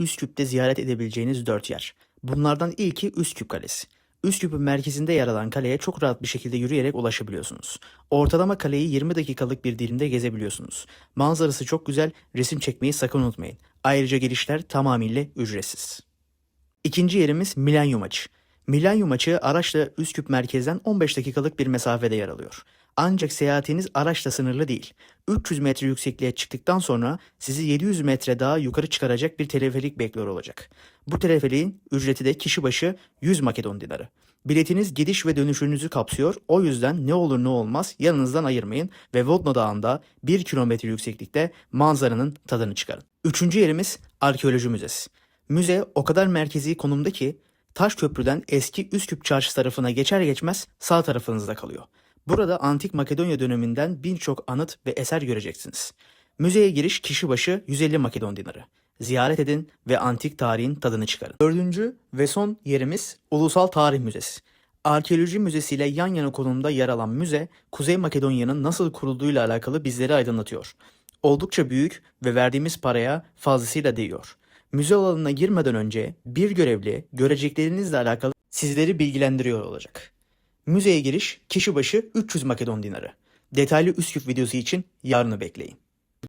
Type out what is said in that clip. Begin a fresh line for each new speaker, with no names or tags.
Üsküp'te ziyaret edebileceğiniz 4 yer. Bunlardan ilki Üsküp Kalesi. Üsküp'ün merkezinde yer alan kaleye çok rahat bir şekilde yürüyerek ulaşabiliyorsunuz. Ortalama kaleyi 20 dakikalık bir dilimde gezebiliyorsunuz. Manzarası çok güzel, resim çekmeyi sakın unutmayın. Ayrıca girişler tamamıyla ücretsiz. İkinci yerimiz Milenyum Açı. Milenyum Açı araçla Üsküp merkezden 15 dakikalık bir mesafede yer alıyor. Ancak seyahatiniz araçla sınırlı değil. 300 metre yüksekliğe çıktıktan sonra sizi 700 metre daha yukarı çıkaracak bir teleferik bekliyor olacak. Bu teleferiğin ücreti de kişi başı 100 Makedon dinarı. Biletiniz gidiş ve dönüşünüzü kapsıyor. O yüzden ne olur ne olmaz yanınızdan ayırmayın ve Vodno Dağı'nda 1 kilometre yükseklikte manzaranın tadını çıkarın. Üçüncü yerimiz Arkeoloji Müzesi. Müze o kadar merkezi konumda ki Taş Köprü'den eski Üsküp Çarşı tarafına geçer geçmez sağ tarafınızda kalıyor. Burada antik Makedonya döneminden birçok anıt ve eser göreceksiniz. Müzeye giriş kişi başı 150 Makedon dinarı. Ziyaret edin ve antik tarihin tadını çıkarın. Dördüncü ve son yerimiz Ulusal Tarih Müzesi. Arkeoloji Müzesi ile yan yana konumda yer alan müze, Kuzey Makedonya'nın nasıl kurulduğuyla alakalı bizleri aydınlatıyor. Oldukça büyük ve verdiğimiz paraya fazlasıyla değiyor. Müze alanına girmeden önce bir görevli göreceklerinizle alakalı sizleri bilgilendiriyor olacak. Müzeye giriş kişi başı 300 Makedon dinarı. Detaylı Üsküp videosu için yarını bekleyin.